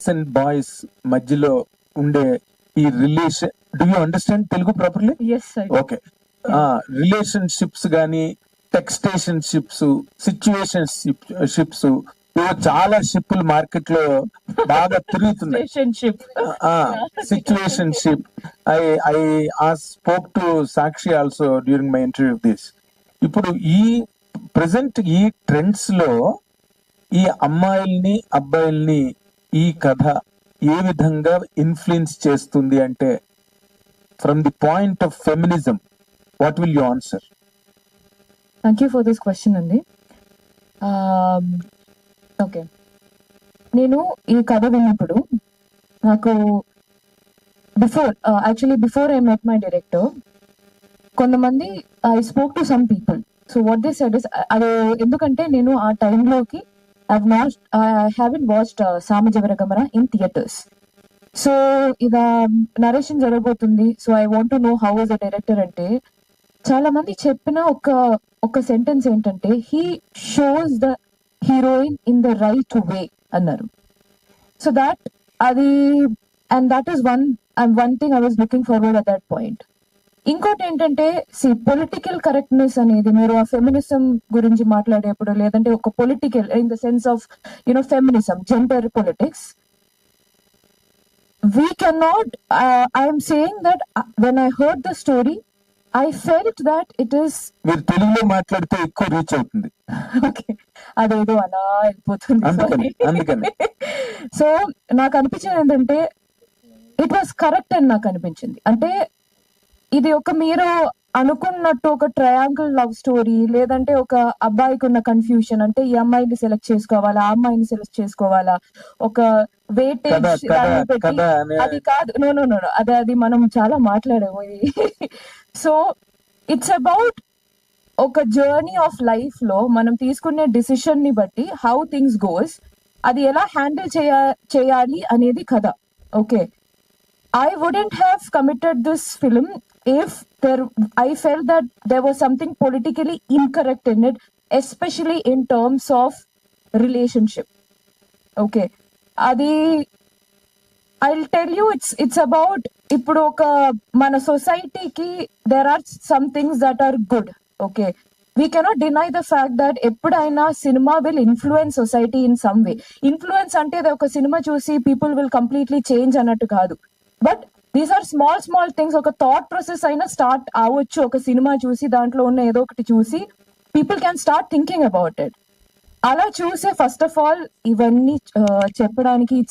And boys మధ్యలో ఉండే ఈ relation do you understand Telugu properly okay relationships గాని టెక్స్టేషన్ షిప్స్ సిచ్యువేషన్ షిప్స్ చాలా షిప్లు మార్కెట్లో బాగా తిరుగుతున్నాయి. Situationship I I uh spoke to Sakshi also during my interview this ఇప్పుడు ఈ ప్రెసెంట్ ఈ ట్రెండ్స్లో ఈ అమ్మాయిల్ని అబ్బాయిల్ని ఈ కథ ఏ విధంగా ఇన్ఫ్లుయెన్స్ చేస్తుంది అంటే from the point of feminism what will you answer thank you for this question అండి ఓకే నేను ఈ కథ విన్నప్పుడు నాకు before actually before I met my director కొంతమంది I spoke to some people so what they said is అది ఎందుకంటే నేను ఆ టైంలోకి I not I haven't watched Samajavaragamana in theatres so ఇక నరేషన్ జరగబోతుంది. So I want to know how is a director అంటే చాలా మంది చెప్పిన ఒక ఒక సెంటెన్స్ ఏంటంటే he shows the heroine in the right way అన్నారు. సో దాట్ అది and that is one one thing I was looking forward at that point ఇంకోటి ఏంటంటే సి పొలిటికల్ కరెక్ట్నెస్ అనేది మీరు ఆ ఫెమినిజం గురించి మాట్లాడేప్పుడు లేదంటే ఒక political in the sense of you know feminism gender politics uh, i am saying that uh, when i heard the story i felt that it is మీరు తెలుగులో మాట్లాడితే ఎక్కువ రీచ్ అవుతుంది. ఓకే అదేదో అలా వెళ్ళిపోతుంది. సో నాకు అనిపించింది ఏంటంటే ఇట్ వాస్ కరెక్ట్ అని నాకు అనిపించింది. అంటే ఇది ఒక మీరు అనుకున్నట్టు ఒక ట్రయాంగిల్ లవ్ స్టోరీ లేదంటే ఒక అబ్బాయికి ఉన్న కన్ఫ్యూషన్ అంటే ఈ అమ్మాయిని సెలెక్ట్ చేసుకోవాలా ఆ అమ్మాయిని సెలెక్ట్ చేసుకోవాలా? ఒక వెయిటేజ్ అది కాదు నో నో నో అది అది మనం చాలా మాట్లాడాము ఇది. సో ఇట్స్ అబౌట్ ఒక జర్నీ ఆఫ్ లైఫ్లో మనం తీసుకునే డిసిషన్ని బట్టి హౌ థింగ్స్ గోస్ అది ఎలా హ్యాండిల్ చేయ చేయాలి అనేది కథ. Okay I wouldn't have committed this film if there, I felt that there was something politically incorrect in it, especially in terms of relationship okay అది I tell you it's it's about ఇప్పుడు ఒక మన సొసైటీకి there are some things that are good okay we cannot deny the fact that ఎప్పుడైనా cinema will influence society in some way influence అంటే ఒక cinema చూసి people will completely change అన్నట్టు కాదు. But these are small small things ఒక thought process అయినా start అవ్వచ్చు. ఒక సినిమా చూసి దాంట్లో ఉన్న ఏదో ఒకటి చూసి people can start thinking about it అలా చూసే ఫస్ట్ ఆఫ్ ఆల్ ఇవన్నీ చెప్పడానికి ఇట్స్